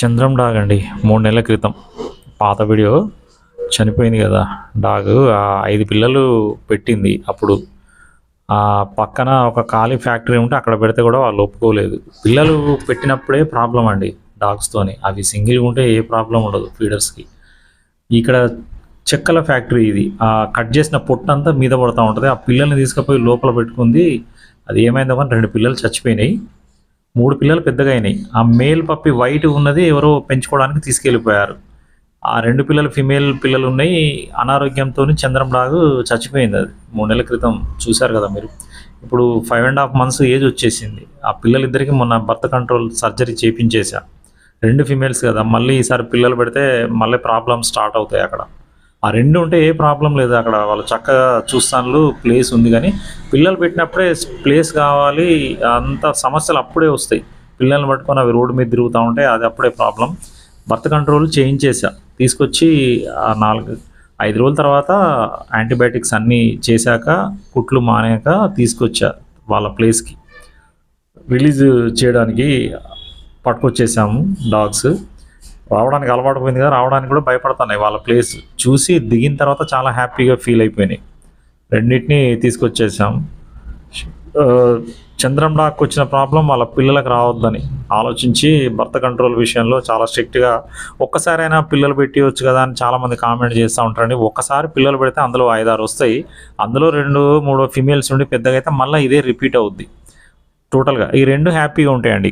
Chandram dog అండి. మూడు నెలల క్రితం. పాత వీడియో చనిపోయింది కదా డాగ్. ఐదు పిల్లలు పెట్టింది అప్పుడు. పక్కన ఒక ఖాళీ ఫ్యాక్టరీ ఉంటే అక్కడ పెడితే కూడా వాళ్ళు ఒప్పుకోలేదు. పిల్లలు పెట్టినప్పుడే ప్రాబ్లం అండి డాగ్స్తోని అవి సింగిల్గా ఉంటే ఏ ప్రాబ్లం ఉండదు ఫీడర్స్కి ఇక్కడ చెక్కల ఫ్యాక్టరీ ఇది. ఆ కట్ చేసిన పొట్టంతా మీద పడుతూ ఉంటుంది. ఆ పిల్లల్ని తీసుకుపోయి లోపల పెట్టుకుంది. అది ఏమైందో కానీ రెండు పిల్లలు చచ్చిపోయినాయి. మూడు పిల్లలు పెద్దగా అయినాయి. ఆ మేల్ పప్పి వైట్ ఉన్నది ఎవరో పెంచుకోవడానికి తీసుకెళ్ళిపోయారు. ఆ రెండు పిల్లలు ఫిమేల్ పిల్లలు ఉన్నాయి. అనారోగ్యంతో చంద్రం డాగు చచ్చిపోయింది అది. మూడు నెలల క్రితం చూశారు కదా మీరు. ఇప్పుడు five and half months age వచ్చేసింది. ఆ పిల్లలిద్దరికి మొన్న బర్త్ కంట్రోల్ సర్జరీ చేపించేశా. రెండు ఫిమేల్స్ కదా. మళ్ళీ ఈసారి పిల్లలు పెడితే మళ్ళీ ప్రాబ్లమ్స్ స్టార్ట్ అవుతాయి అక్కడ. ఆ రెండు ఉంటే ఏ ప్రాబ్లం లేదు. అక్కడ వాళ్ళు చక్కగా చూస్తాను ప్లేస్ ఉంది కానీ పిల్లలు పెట్టినప్పుడే ప్లేస్ కావాలి అంత సమస్యలు అప్పుడే వస్తాయి. పిల్లల్ని పట్టుకొని అవి రోడ్డు మీద తిరుగుతూ ఉంటే అది అప్పుడే ప్రాబ్లం. బర్త్ కంట్రోల్ చేయించేసా తీసుకొచ్చి ఆ నాలుగు ఐదు రోజుల తర్వాత యాంటీబయాటిక్స్ అన్నీ చేశాక కుట్లు మానాక తీసుకొచ్చా వాళ్ళ ప్లేస్కి. రిలీజ్ చేయడానికి పట్టుకొచ్చేసాము డాగ్స్. రావడానికి అలవాటు పోయింది కదా రావడానికి కూడా భయపడుతున్నాయి వాళ్ళ ప్లేస్ చూసి దిగిన తర్వాత చాలా హ్యాపీగా ఫీల్ అయిపోయినాయి. రెండింటిని తీసుకొచ్చేసాం. చంద్రం డాక్ వచ్చిన ప్రాబ్లం వాళ్ళ పిల్లలకు రావద్దని ఆలోచించి భర్త కంట్రోల్ విషయంలో చాలా స్ట్రిక్ట్గా ఒక్కసారైనా పిల్లలు పెట్టివచ్చు కదా అని చాలామంది కామెంట్ చేస్తూ ఉంటారండి. ఒక్కసారి పిల్లలు పెడితే అందులో ఐదారు వస్తాయి. అందులో రెండు మూడు ఫిమేల్స్ ఉండి పెద్దగా అయితే మళ్ళీ ఇదే రిపీట్ అవుద్ది. టోటల్గా ఈ రెండు హ్యాపీగా ఉంటాయండి.